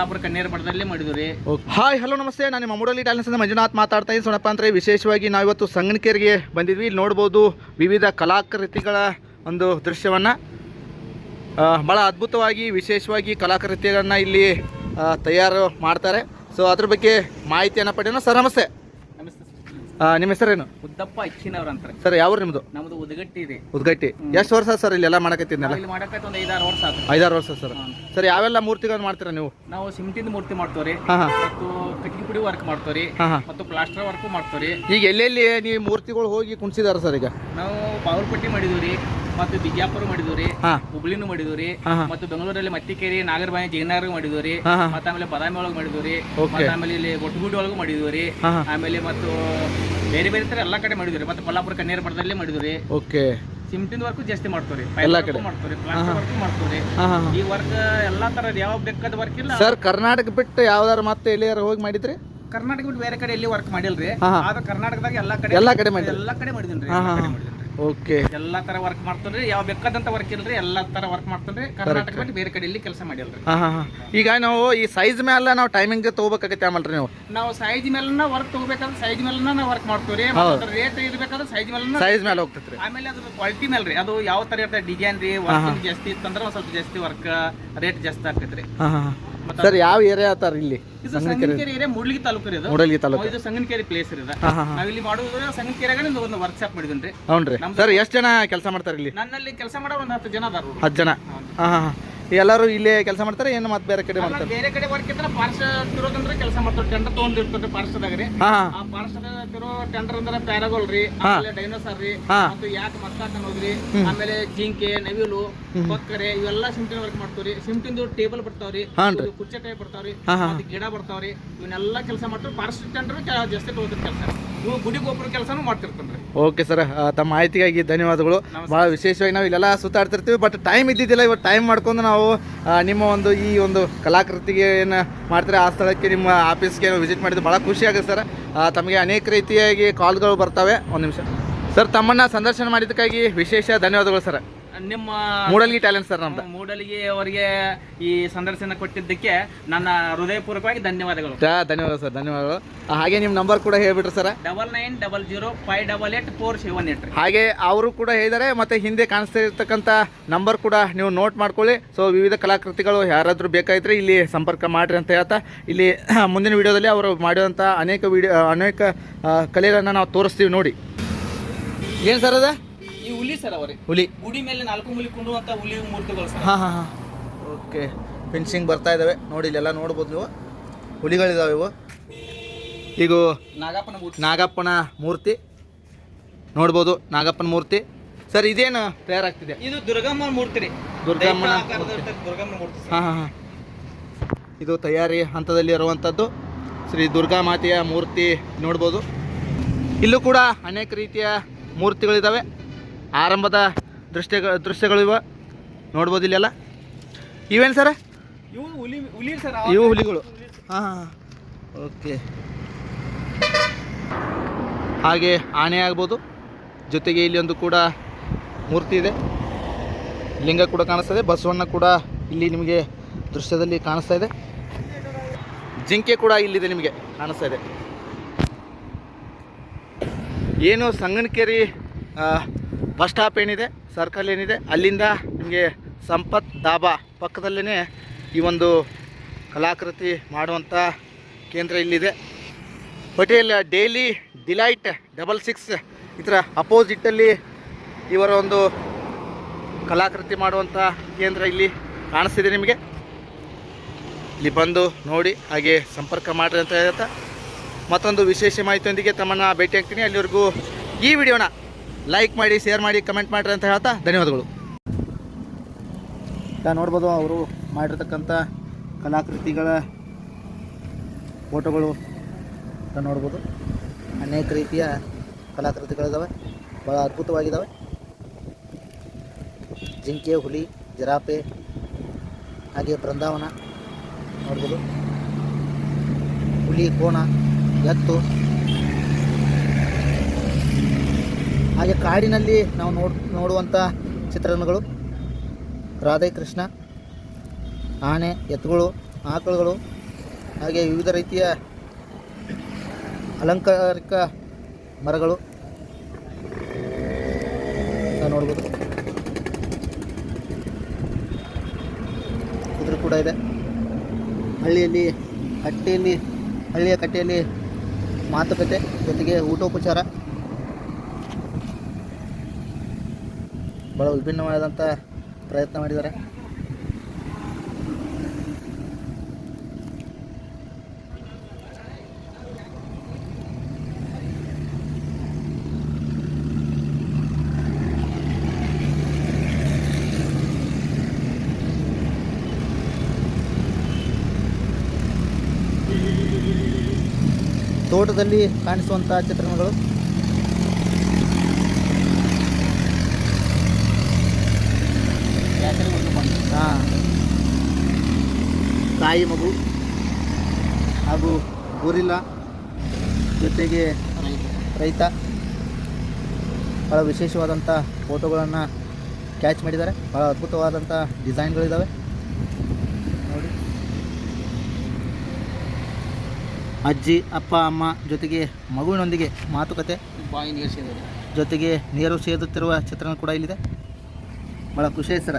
ಕೊಲ್ಲಾಪುರ ಕಣ್ಣೀರ್ ಮಠದಲ್ಲಿ ಮಾಡಿದ್ವಿ ಹಾಯ್ ಹಲೋ ನಮಸ್ತೆ. ನಾನು ನಿಮ್ಮ ಮೂಡಲ್ಲಿ ಟ್ಯಾಲೆಂಟ್ಸ್ ಮಂಜುನಾಥ್ ಮಾತಾಡ್ತಾ ಇದ್ದೀನಿ. ಸೋಣಪ್ಪ ಅಂದರೆ ವಿಶೇಷವಾಗಿ ನಾವಿವತ್ತು ಸಂಗನಕೆರೆಗೆ ಬಂದಿದ್ವಿ. ಇಲ್ಲಿ ನೋಡ್ಬೋದು ವಿವಿಧ ಕಲಾಕೃತಿಗಳ ಒಂದು ದೃಶ್ಯವನ್ನು. ಭಾಳ ಅದ್ಭುತವಾಗಿ, ವಿಶೇಷವಾಗಿ ಕಲಾಕೃತಿಗಳನ್ನು ಇಲ್ಲಿ ತಯಾರು ಮಾಡ್ತಾರೆ. ಸೊ ಅದ್ರ ಬಗ್ಗೆ ಮಾಹಿತಿಯನ್ನು ಪಡೆಯೋಣ. ಸರ್ ನಮಸ್ತೆ. ನಿಮ್ಮ ಹೆಸರೇನು ಉದ್ದಪ್ಪ ಅಚ್ಚಿನವ್ರ ಅಂತ ಸರ್ ಯಾವ ನಿಮ್ಮದು ನಮ್ದು? ಉದ್ಗಟ್ಟಿ ಇದೆ. ಉದ್ಗಟ್ಟಿ. ಎಷ್ಟು ವರ್ಷ ಸರ್ ಇಲ್ಲೆಲ್ಲ ಮಾಡಕತ್ತಿದ್ನಲ್ಲ? ಇಲ್ಲಿ ಮಾಡಕತ್ತ ಒಂದು ಐದಾರು ವರ್ಷ ಆತು. ಐದಾರು ವರ್ಷ ಸರ್. ಸರ್ ಯಾವೆಲ್ಲ ಮೂರ್ತಿಗಳನ್ನ ಮಾಡ್ತೀರಾ ನೀವು? ನಾವು ಸಿಮೆಂಟಿಂದ ಮೂರ್ತಿ ಮಾಡ್ತೇವ್ರಿ. ಮತ್ತು ಕಟ್ಟಿಗೆ ಪುಡಿ ವರ್ಕ್ ಮಾಡ್ತೇವ್ರಿ. ಮತ್ತು ಪ್ಲಾಸ್ಟರ್ ವರ್ಕ್ ಮಾಡ್ತೇವ್ರಿ. ಈಗ ಎಲ್ಲೆಲ್ಲಿ ನೀವು ಮೂರ್ತಿಗಳು ಹೋಗಿ ಕುಣಿಸಿದಾರೆ ಸರ್ ಈಗ? ನಾವು ಬಾಗಲಪಟ್ಟಿ ಮಾಡಿದ್ವಿ ರೀ ಮತ್ತು ಬಿಜಾಪುರ ಮಾಡಿದ್ವಿ ರೀ ಹಾಂ. ಹುಬ್ಳಿನೂ ಮಾಡಿದ್ವಿ ರೀ ಹಾಂ ಹಾಂ. ಮತ್ತು ಬೆಂಗಳೂರಲ್ಲಿ ಮತ್ತಿಕೇರಿ ನಾಗರಬಾಯಿ ಜಯನಗರ ಮಾಡಿದ್ವಿ ಮತ್ತೆ ಹಾಂ. ಆಮೇಲೆ ಬದಾಮಿ ಒಳಗೆ ಮಾಡಿದ್ವಿ ರೀ Okay. ಮತ್ತು ಆಮೇಲೆ ಇಲ್ಲಿ ಒಟ್ಟುಗುಡಿ ಒಳಗೂ ಮಾಡಿದ್ವಿ ರೀ ಹಾಂ ಹಾಂ. ಆಮೇಲೆ ಮತ್ತು ಬೇರೆ ಬೇರೆ ತರ ಎಲ್ಲ ಕಡೆ ಮಾಡಿದ್ವಿ ಮತ್ತೆ ಮತ್ತು ಕೊಲ್ಲಾಪುರ ಕನ್ನೇರ ಮಠದಲ್ಲೇ ಮಾಡಿದ್ವಿ ರೀ ಓಕೆ ಸಿಮ್ಟಿನ ವರ್ಕು ಜಾಸ್ತಿ ಮಾಡ್ತೀವ್ರಿ ಎಲ್ಲ ಕಡೆ? ಮಾಡ್ತೀವಿ ಪ್ಲಾಸ್ಟರ್ ವರ್ಕ್ ಮಾಡ್ತೀವಿ ಹಾಂ ಹಾಂ ಈ ವರ್ಕ್ ಎಲ್ಲಾ ತರ ಯಾವ ಬೇಕಾದ ವರ್ಕ್ ಇಲ್ಲ. ಸರ್ ಕರ್ನಾಟಕ ಬಿಟ್ಟು ಯಾವ್ದಾರು ಮತ್ತೆ ಎಲ್ಲಿಯಾರು ಹೋಗಿ ಮಾಡಿದ್ರಿ? ಕರ್ನಾಟಕ ಬಿಟ್ಟು ಬೇರೆ ಕಡೆ ಎಲ್ಲಿ ವರ್ಕ್ ಮಾಡಿಲ್ರಿ. ಹಾಂ ಹಾಂ. ಆದ್ರೆ ಕರ್ನಾಟಕದಾಗ ಎಲ್ಲಾ ಕಡೆ ಎಲ್ಲ ಕಡೆ ಮಾಡಿರಿ ಎಲ್ಲಾ ಕಡೆ ಮಾಡಿದೀನಿ ರೀ ಹಾಂ ಎಲ್ಲಾ ಕಡೆ ಮಾಡಿದೀನಿ. ಓಕೆ ಎಲ್ಲಾ ತರ ವರ್ಕ್ ಮಾಡ್ತಾನ್ರಿ ಯಾವ ಬೇಕಾದಂತ ವರ್ಕ್ ಇಲ್ರಿ ಎಲ್ಲಾ ತರ ವರ್ಕ್ ಮಾಡ್ತಾನ್ರಿ ಕರ್ನಾಟಕ ಬಿಟ್ಟು ಬೇರೆ ಕಡೆ ಇಲ್ಲಿ ಕೆಲಸ ಮಾಡಿಲ್ರಿ ಹಾಂ ಹಾಂ ಹಾಂ. ಈಗ ನಾವು ಈ ಸೈಜ್ ಮೇಲೆ ನಾವು ಟೈಮಿಂಗ್ ತೊಗೋಬೇಕಾಗತ್ತೆ ಆಮೇಲೆ ನೀವು. ನಾವು ಸೈಜ್ ಮೇಲೆ ವರ್ಕ್ ತಗೋಬೇಕಾದ್ರೆ ಸೈಜ್ ಮೇಲನ ನಾವು ವರ್ಕ್ ಮಾಡ್ತೀವಿ ಹೌದು. ರೇಟ್ ಇರ್ಬೇಕಾದ್ರೆ ಸೈಜ್ ಮೇಲನ ಸೈಜ್ ಮೇಲೆ ಹೋಗ್ತೈತ್ರಿ. ಆಮೇಲೆ ಅದ್ರ ಕ್ವಾಲಿಟಿ ಮೇಲೆ ರೀ ಅದು ಯಾವ ತರ ಇರ್ತದೆ ಡಿಸೈನ್ ರೀ ವರ್ಕ್ ಜಾಸ್ತಿ ಇತ್ತಂದ್ರೆ ಒಂದ್ ಸ್ವಲ್ಪ ಜಾಸ್ತಿ ವರ್ಕ್ ರೇಟ್ ಜಾಸ್ತಿ ಆಗ್ತೈತ್ರಿ. ಹಾಂ ಹಾಂ. ಸರ್ ಯಾವ ಏರಿಯಾ ಆತಾರ ಇಲ್ಲಿ? ಇದು ಸಂಗನಕೆರೆ. ಏರಿಯಾ ಮೂಡ್ಲಿಗಿ ತಾಲೂಕು ರೀ ಇದು ಮೂಡಲ್ಗಿ ತಾಲೂಕು. ಇದು ಸಂಗನಕೆರೆ ಪ್ಲೇಸ್ ರೀ ಇದು. ಹಾಂ ನಾವ್ ಇಲ್ಲಿ ಮಾಡೋದು ಸಂಗನಕೆರೆಗೆ ಒಂದು ವರ್ಕ್ಶಾಪ್ ಶಾಪ್ ರೀ ಹ್ಞೂ ರೀ ಸರ್ ಎಷ್ಟು ಜನ ಕೆಲಸ ಮಾಡ್ತಾರೆ ಇಲ್ಲಿ? ನನ್ನಲ್ಲಿ ಕೆಲಸ ಮಾಡೋ ಒಂದು ಹತ್ತು ಜನ ಅದಾರ ಹತ್ತು ಜನ? ಹಾಂ ಹಾಂ. ಎಲ್ಲರೂ ಇಲ್ಲೇ ಕೆಲಸ ಮಾಡ್ತಾರೆ ಏನು ಮತ್ತೆ ಬೇರೆ ಕಡೆ ಮಾಡ್ತಾರೆ? ಬೇರೆ ಕಡೆ ವರ್ಕ್ ಇದ್ರೆ ಪಾರ್ಶ ತಿರೋದಂದ್ರೆ ಕೆಲಸ ಮಾಡ್ತಾರೆ. ಟೆಂಡರ್ ತಗೊಂಡಿರ್ತಾರೆ ಪಾರ್ಶದಾಗ ರೀ. ಹಾಂ ಆ ಪಾರ್ಶದ ತಿರೋ ಟೆಂಡರ್ ಅಂದ್ರೆ ಪ್ಯಾರಾಗೋಲ್ ರೀ ಆಮೇಲೆ ಡೈನೋಸಾರ್ ರೀ ಮತ್ತು ಯಾಕೆ ಮಸ್ತಾಕ್ ಹೋಗ್ರಿ ಆಮೇಲೆ ಜಿಂಕೆ ನವಿಲು ಕೊಕ್ಕರೆ ಇವೆಲ್ಲ ಸಿಮ್ಟಿನ ವರ್ಕ್ ಮಾಡ್ತಾವ್ರಿ ಸಿಮ್ಟಿಂದು ಟೇಬಲ್ ಬರ್ತಾವ್ರಿ ಕುರ್ಚೆ ಟೈಪ್ ಬರ್ತಾವ್ರಿ ಮತ್ತೆ ಗಿಡ ಬರ್ತಾವ್ರಿ ಇವನ್ನೆಲ್ಲ ಕೆಲಸ ಮಾಡ್ತಾರೆ ಪಾರ್ಸಲ್ ಟೆಂಡರ್ ಜಾಸ್ತಿ ತಗೋದ್ರಿ ಕೆಲಸ. ಇವು ಗುಡಿ ಗೋಪುರ ಕೆಲಸನೂ ಮಾಡ್ತಿರ್ತಾನೆ ಓಕೆ ಸರ್ ತಮ್ಮ ಮಾಹಿತಿಗಾಗಿ ಧನ್ಯವಾದಗಳು. ಭಾಳ ವಿಶೇಷವಾಗಿ ನಾವು ಇಲ್ಲೆಲ್ಲ ಸುತ್ತಾಡ್ತಿರ್ತೀವಿ ಬಟ್ ಟೈಮ್ ಇದ್ದಿದ್ದಿಲ್ಲ ಇವತ್ತು ಟೈಮ್ ಮಾಡ್ಕೊಂಡು ನಾವು ಆ, ನಿಮ್ಮ ಒಂದು ಈ ಒಂದು ಕಲಾಕೃತಿಗೆ ಏನು ಮಾಡ್ತಾರೆ? ಆ ಸ್ಥಳಕ್ಕೆ ನಿಮ್ಮ ಆಫೀಸ್ಗೆ ವಿಸಿಟ್ ಮಾಡಿದ್ದು ಭಾಳ ಖುಷಿ ಆಗುತ್ತೆ ಸರ್. ತಮಗೆ ಅನೇಕ ರೀತಿಯಾಗಿ ಕಾಲ್ಗಳು ಬರ್ತವೆ. ಒಂದು ನಿಮಿಷ. ಸರ್ ತಮ್ಮನ್ನು ಸಂದರ್ಶನ ಮಾಡಿದ್ದಕ್ಕಾಗಿ ವಿಶೇಷ ಧನ್ಯವಾದಗಳು ಸರ್. ನಿಮ್ಮ ಮೂಡಲ್ಗಿ ಟ್ಯಾಲೆಂಟ್ ಸರ್ ನಮ್ದು. ಮೂಡಲ್ಗಿ ಅವರಿಗೆ ಈ ಸಂದರ್ಶನ ಕೊಟ್ಟಿದ್ದಕ್ಕೆ ನನ್ನ ಹೃದಯಪೂರ್ವಕವಾಗಿ ಧನ್ಯವಾದಗಳು. ಧನ್ಯವಾದ ಸರ್ ಧನ್ಯವಾದಗಳು. ಹಾಗೆ ನಿಮ್ಮ ನಂಬರ್ ಕೂಡ ಹೇಳ್ಬಿಟ್ರಿ sir double nine double zero five double eight four seven eight ಹಾಗೆ ಅವರು ಕೂಡ ಹೇಳಿದ್ದಾರೆ ಮತ್ತೆ ಹಿಂದೆ ಕಾಣಿಸ್ತಾ ಇರ್ತಕ್ಕಂಥ ನಂಬರ್ ಕೂಡ ನೀವು ನೋಟ್ ಮಾಡ್ಕೊಳ್ಳಿ. ಸೊ ವಿವಿಧ ಕಲಾಕೃತಿಗಳು ಯಾರಾದರೂ ಬೇಕಾಗಿದ್ರೆ ಇಲ್ಲಿ ಸಂಪರ್ಕ ಮಾಡಿರಿ ಅಂತ ಹೇಳ್ತಾ ಇಲ್ಲಿ ಮುಂದಿನ ವಿಡಿಯೋದಲ್ಲಿ ಅವರು ಮಾಡಿದಂಥ ಅನೇಕ ವಿಡಿಯೋ ಅನೇಕ ಕಲೆಗಳನ್ನು ನಾವು ತೋರಿಸ್ತೀವಿ ನೋಡಿ. ಏನು ಸರ್ ಅದ? ಈ ಹುಲಿ ಸರ್ ಅವರೇ ಹುಲಿ. ಗುಡಿ ಮೇಲೆ ನಾಲ್ಕು ಮುಲಿ ಕುಂಡುವಂತ ಹುಲಿ ಮೂರ್ತಿಗಳು ಸರ್. ಹಾಂ ಹಾಂ ಹಾಂ. ಓಕೆ. ಫಿನಿಶಿಂಗ್ ಬರ್ತಾ ಇದಾವೆ. ನೋಡಿ ಇಲ್ಲೆಲ್ಲ ನೋಡ್ಬೋದು ನೀವು. ಹುಲಿಗಳಿದಾವೆ ಇವು. ಈಗ ನಾಗಪ್ಪನ ಮೂರ್ತಿ. ನಾಗಪ್ಪನ ಮೂರ್ತಿ. ನೋಡ್ಬೋದು ನಾಗಪ್ಪನ ಮೂರ್ತಿ. ಸರ್ ಇದೇನು ತಯಾರಾಗ್ತಿದೆ ಇದು ದುರ್ಗಮ್ಮನ ಮೂರ್ತಿ ರೀ. ದುರ್ಗಮ್ಮನ ಮೂರ್ತಿ. ಹಾಂ ಹಾಂ ಇದು ತಯಾರಿ ಹಂತದಲ್ಲಿ ಇರುವಂಥದ್ದು. ಶ್ರೀ ದುರ್ಗಾ ಮಾತೆಯ ಮೂರ್ತಿ ನೋಡ್ಬೋದು. ಇಲ್ಲೂ ಕೂಡ ಅನೇಕ ರೀತಿಯ ಮೂರ್ತಿಗಳಿದ್ದಾವೆ ಆರಂಭದ ದೃಶ್ಯಗಳು ಇವ. ನೋಡ್ಬೋದು ಇಲ್ಲೆಲ್ಲ. ಇವೇನು ಸರ? ಇವು ಹುಲಿ ಹುಲಿ ಸರ್. ಇವು ಹುಲಿಗಳು. ಹಾಂ ಹಾಂ ಓಕೆ. ಹಾಗೆ ಆನೆ ಆಗ್ಬೋದು. ಜೊತೆಗೆ ಇಲ್ಲಿ ಒಂದು ಕೂಡ ಮೂರ್ತಿ ಇದೆ. ಲಿಂಗ ಕೂಡ ಕಾಣಿಸ್ತದೆ ಬಸವಣ್ಣ ಕೂಡ ಇಲ್ಲಿ ನಿಮಗೆ ದೃಶ್ಯದಲ್ಲಿ ಕಾಣಿಸ್ತಾ ಇದೆ. ಜಿಂಕೆ ಕೂಡ ಇಲ್ಲಿದೆ ನಿಮಗೆ ಕಾಣಿಸ್ತಾ ಇದೆ. ಏನು ಸಂಗನಕೆರೆ ಬಸ್ ಸ್ಟಾಪ್ ಏನಿದೆ ಸರ್ಕಲ್ ಏನಿದೆ, ಅಲ್ಲಿಂದ ನಿಮಗೆ ಸಂಪತ್ ದಾಬಾ ಪಕ್ಕದಲ್ಲೇ ಈ ಒಂದು ಕಲಾಕೃತಿ ಮಾಡುವಂಥ ಕೇಂದ್ರ ಇಲ್ಲಿದೆ. Hotel daily delight double six ಇದರ ಅಪೋಸಿಟ್ಟಲ್ಲಿ ಇವರ ಒಂದು ಕಲಾಕೃತಿ ಮಾಡುವಂಥ ಕೇಂದ್ರ ಇಲ್ಲಿ ಕಾಣಿಸ್ತಿದೆ ನಿಮಗೆ. ಇಲ್ಲಿ ಬಂದು ನೋಡಿ, ಹಾಗೆ ಸಂಪರ್ಕ ಮಾಡಿರಿ ಅಂತ ಹೇಳ್ತಾ ಮತ್ತೊಂದು ವಿಶೇಷ ಮಾಹಿತಿಯೊಂದಿಗೆ ತಮ್ಮನ್ನು ಭೇಟಿ ಆಗ್ತೀನಿ ಅಲ್ಲಿವರೆಗೂ ಈ ವಿಡಿಯೋನ ಲೈಕ್ ಮಾಡಿ ಶೇರ್ ಮಾಡಿ ಕಮೆಂಟ್ ಮಾಡಿರಿ ಅಂತ ಹೇಳ್ತಾ ಧನ್ಯವಾದಗಳು. ನೋಡ್ಬೋದು ಅವರು ಮಾಡಿರ್ತಕ್ಕಂಥ ಕಲಾಕೃತಿಗಳ ಫೋಟೋಗಳು ನೋಡ್ಬೋದು. ಅನೇಕ ರೀತಿಯ ಕಲಾಕೃತಿಗಳಿದ್ದಾವೆ ಭಾಳ ಅದ್ಭುತವಾಗಿದ್ದಾವೆ ಜಿಂಕೆ, ಹುಲಿ ಜರಾಪೆ ಹಾಗೆ ಬೃಂದಾವನ ನೋಡ್ಬೋದು. ಹುಲಿ, ಕೋಣ, ಎತ್ತು. ಹಾಗೆ ಕಾಡಿನಲ್ಲಿ ನಾವು ನೋಡ್ ನೋಡುವಂಥ ಚಿತ್ರಣಗಳು ರಾಧೆ ಕೃಷ್ಣ, ಆನೆ, ಎತ್ತುಗಳು, ಆಕಳುಗಳು, ಹಾಗೆ ವಿವಿಧ ರೀತಿಯ ಅಲಂಕಾರಿಕ ಮರಗಳು ನೋಡ್ಬೋದು. ಕುದುರೆ ಕೂಡ ಇದೆ. ಹಳ್ಳಿಯಲ್ಲಿ ಕಟ್ಟೆಯಲ್ಲಿ ಹಳ್ಳಿಯ ಕಟ್ಟೆಯಲ್ಲಿ ಮಾತುಕತೆ ಜೊತೆಗೆ ಊಟೋಪಚಾರ. ಭಾಳ ವಿಭಿನ್ನವಾದಂಥ ಪ್ರಯತ್ನ ಮಾಡಿದ್ದಾರೆ. ತೋಟದಲ್ಲಿ ಕಾಣಿಸುವಂಥ ಚಿತ್ರಣಗಳು ಹಾಂ ತಾಯಿ ಮಗು ಹಾಗೂ ಗೊರಿಲ್ಲ ಜೊತೆಗೆ ರೈತ ಭಾಳ ವಿಶೇಷವಾದಂಥ ಫೋಟೋಗಳನ್ನು ಕ್ಯಾಚ್ ಮಾಡಿದ್ದಾರೆ. ಭಾಳ ಅದ್ಭುತವಾದಂಥ ಡಿಸೈನ್ಗಳಿದ್ದಾವೆ ನೋಡಿ. ಅಜ್ಜಿ ಅಪ್ಪ ಅಮ್ಮ ಜೊತೆಗೆ ಮಗುವಿನೊಂದಿಗೆ ಮಾತುಕತೆ ಬಾಯಿ ನೀರಿಸಿದ್ದಾರೆ ಜೊತೆಗೆ ನೀರು ಸೇದುತ್ತಿರುವ ಚಿತ್ರಣ ಕೂಡ ಇಲ್ಲಿದೆ. ಭಾಳ ಖುಷಿ ಸರ.